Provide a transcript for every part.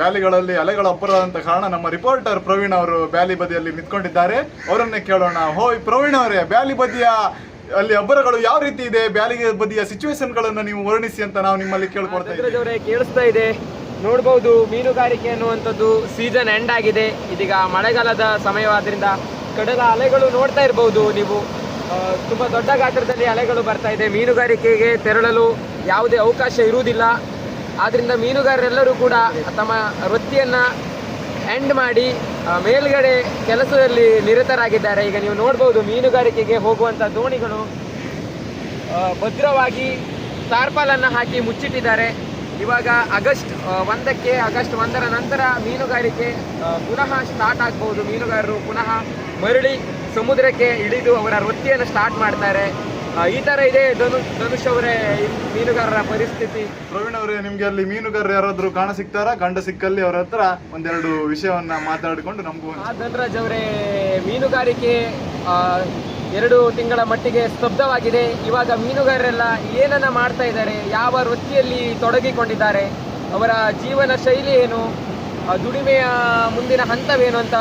ಬ್ಯಾಲಿಗಳಲ್ಲಿ ಅಲೆಗಳು ಅಪ್ಪರಾದಂತ ಕಾರಣ ನಮ್ಮ ರಿಪೋರ್ಟರ್ ಪ್ರವೀಣ್ ಅವರು ಬ್ಯಾಲಿ ಬದಿಯಲ್ಲಿ ನಿಂತ್ಕೊಂಡಿದ್ದಾರೆ. ಅವರನ್ನೇ ಕೇಳೋಣ. ಹೋಯ್ ಪ್ರವೀಣ್ ಅವರೇ ಬ್ಯಾಲಿ ಬದಿಯ ಅಲ್ಲಿ ಅಬ್ಬರಗಳು ಯಾವ ರೀತಿ ಇದೆ? ಬ್ಯಾಲಿ ಬದಿಯ ಸಿಚುವೇಶನ್ಗಳನ್ನು ನೀವು ವರ್ಣಿಸಿ ಅಂತ ನಾವು ನಿಮ್ಮಲ್ಲಿ ಕೇಳ್ಕೊಡ್ತೇವೆ ಇದ್ದೀವಿ. ಕೇಳಿಸ್ತಾ ಇದೆ. ನೋಡ್ಬೋದು ಮೀನುಗಾರಿಕೆ ಅನ್ನುವಂಥದ್ದು ಸೀಸನ್ ಎಂಡ್ ಆಗಿದೆ. ಇದೀಗ ಮಳೆಗಾಲದ ಸಮಯವಾದ್ರಿಂದ ಕಡಲ ಅಲೆಗಳು ನೋಡ್ತಾ ಇರಬಹುದು ನೀವು. ತುಂಬಾ ದೊಡ್ಡ ಗಾತ್ರದಲ್ಲಿ ಅಲೆಗಳು ಬರ್ತಾ ಇದೆ. ಮೀನುಗಾರಿಕೆಗೆ ತೆರಳಲು ಯಾವುದೇ ಅವಕಾಶ ಇರುವುದಿಲ್ಲ. ಆದ್ರಿಂದ ಮೀನುಗಾರರೆಲ್ಲರೂ ಕೂಡ ತಮ್ಮ ವೃತ್ತಿಯನ್ನ ಎಂಡ್ ಮಾಡಿ ಮೇಲ್ಗಡೆ ಕೆಲಸದಲ್ಲಿ ನಿರತರಾಗಿದ್ದಾರೆ. ಈಗ ನೀವು ನೋಡ್ಬೋದು ಮೀನುಗಾರಿಕೆಗೆ ಹೋಗುವಂತ ದೋಣಿಗಳು ಭದ್ರವಾಗಿ ಟಾರ್ಪಾಲ್ ಅನ್ನ ಹಾಕಿ ಮುಚ್ಚಿಟ್ಟಿದ್ದಾರೆ. ಇವಾಗ ಆಗಸ್ಟ್ ಒಂದಕ್ಕೆ, ಆಗಸ್ಟ್ ಒಂದರ ನಂತರ ಮೀನುಗಾರಿಕೆ ಪುನಃ ಸ್ಟಾರ್ಟ್ ಆಗ್ಬಹುದು ಮೀನುಗಾರರು ಪುನಃ ಮರಳಿ ಸಮುದ್ರಕ್ಕೆ ಇಳಿದು ಅವರ ವೃತ್ತಿಯನ್ನು ಸ್ಟಾರ್ಟ್ ಮಾಡ್ತಾರೆ. ಈ ತರ ಇದೆ ಧನು ಧನುಷ್ ಅವರೇ ಮೀನುಗಾರರ ಪರಿಸ್ಥಿತಿ. ಪ್ರವೀಣ್ ಅವರೇ ನಿಮ್ಗೆ ಅಲ್ಲಿ ಮೀನುಗಾರರು ಯಾರಾದ್ರೂ ಕಾಣ ಸಿಗ್ತಾರಾ ಗಂಡ ಸಿಕ್ಕಲ್ಲಿ ಅವರ ಹತ್ರ ಒಂದೆರಡು ವಿಷಯವನ್ನ ಮಾತಾಡಿಕೊಂಡು ನಮಗೂ ಆ, ಧನರಾಜ್ ಅವರೇ ಮೀನುಗಾರಿಕೆ ಆ, ಎರಡು ತಿಂಗಳ ಮಟ್ಟಿಗೆ ಸ್ತಬ್ಧವಾಗಿದೆ. ಇವಾಗ ಮೀನುಗಾರರೆಲ್ಲ ಏನನ್ನ ಮಾಡ್ತಾ ಇದ್ದಾರೆ ಯಾವ ವೃತ್ತಿಯಲ್ಲಿ ತೊಡಗಿಕೊಂಡಿದ್ದಾರೆ ಅವರ ಜೀವನ ಶೈಲಿ ಏನು ದುಡಿಮೆಯ ಮುಂದಿನ ಹಂತವೇನು ಅಂತ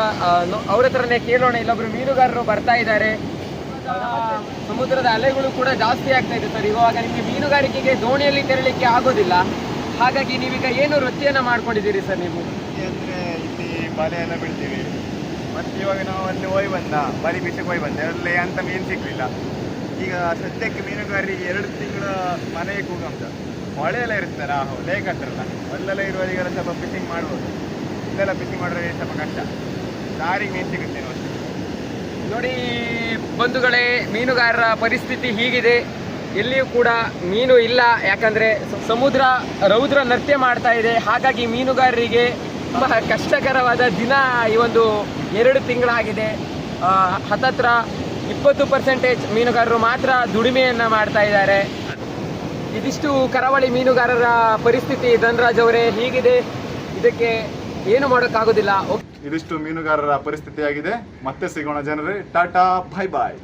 ಅವ್ರ ಹತ್ರನೇ ಕೇಳೋಣ. ಇಲ್ಲೊಬ್ರು ಮೀನುಗಾರರು ಬರ್ತಾ ಇದ್ದಾರೆ. ಸಮುದ್ರದ ಅಲೆಗಳು ಕೂಡ ಜಾಸ್ತಿ ಆಗ್ತಾ ಇದೆ ಸರ್. ಇವಾಗ ನಿಮಗೆ ಮೀನುಗಾರಿಕೆಗೆ ದೋಣಿಯಲ್ಲಿ ತೆರಳಿಕ್ಕೆ ಆಗೋದಿಲ್ಲ. ಹಾಗಾಗಿ ನೀವೀಗ ಏನು ವೃತ್ತಿಯನ್ನ ಮಾಡ್ಕೊಂಡಿದ್ದೀರಿ ಸರ್ ನೀವು? ಅಂದ್ರೆ ಇಲ್ಲಿ ಬಲೆ ಎಲ್ಲ ಬಿಡ್ತೀವಿ. ಮತ್ತೆ ಇವಾಗ ನಾವು ಅಲ್ಲಿ ಹೋಗಿ ಬಂದ ಬಲಿ ಬಿಸಿ ಹೋಗಿ ಬಂದೆ ಅಲ್ಲಿ ಅಂತ ಮೀನು ಸಿಗ್ಲಿಲ್ಲ. ಈಗ ಸದ್ಯಕ್ಕೆ ಮೀನುಗಾರರಿಗೆ ಎರಡು ತಿಂಗಳ ಮನೆಗೆ ಕೂಗಂತ ಹೊಳೆ ಎಲ್ಲ ಇರ್ತಾರ ಲೇಕ್ ಹತ್ರಲ್ಲ ಅಲ್ಲೆಲ್ಲ ಇರುವವರಿಗೆಲ್ಲ ಸ್ವಲ್ಪ ಫಿಶಿಂಗ್ ಮಾಡ್ಬೋದು. ಇಲ್ಲೆಲ್ಲ ಫಿಶಿಂಗ್ ಮಾಡಿದ್ರೆ ಸ್ವಲ್ಪ ಕಷ್ಟ. ದಾರಿಗೆ ಮೀನು ಸಿಗುತ್ತೆ ನೋಡಿ ಬಂಧುಗಳೇ, ಮೀನುಗಾರರ ಪರಿಸ್ಥಿತಿ ಹೀಗಿದೆ. ಎಲ್ಲಿಯೂ ಕೂಡ ಮೀನು ಇಲ್ಲ. ಯಾಕಂದ್ರೆ ಸಮುದ್ರ ರೌದ್ರ ನೃತ್ಯ ಮಾಡ್ತಾ ಇದೆ. ಹಾಗಾಗಿ ಮೀನುಗಾರರಿಗೆ ತುಂಬ ಕಷ್ಟಕರವಾದ ದಿನ ಈ ಒಂದು ಎರಡು ತಿಂಗಳಾಗಿದೆ. ಹತ್ತತ್ರ ಇಪ್ಪತ್ತು ಪರ್ಸೆಂಟೇಜ್ ಮೀನುಗಾರರು ಮಾತ್ರ ದುಡಿಮೆಯನ್ನು ಮಾಡ್ತಾ ಇದ್ದಾರೆ. ಇದಿಷ್ಟು ಕರಾವಳಿ ಮೀನುಗಾರರ ಪರಿಸ್ಥಿತಿ ಧನ್ರಾಜ್ ಅವರೇ, ಹೀಗಿದೆ. ಇದಕ್ಕೆ ಏನು ಮಾಡೋಕ್ಕಾಗೋದಿಲ್ಲ. ಇದಿಷ್ಟು ಮೀನುಗಾರರ ಪರಿಸ್ಥಿತಿಯಾಗಿದೆ. ಮತ್ತೆ ಸಿಗೋಣ ಜನರೇ. ಟಾಟಾ ಬಾಯ್ ಬಾಯ್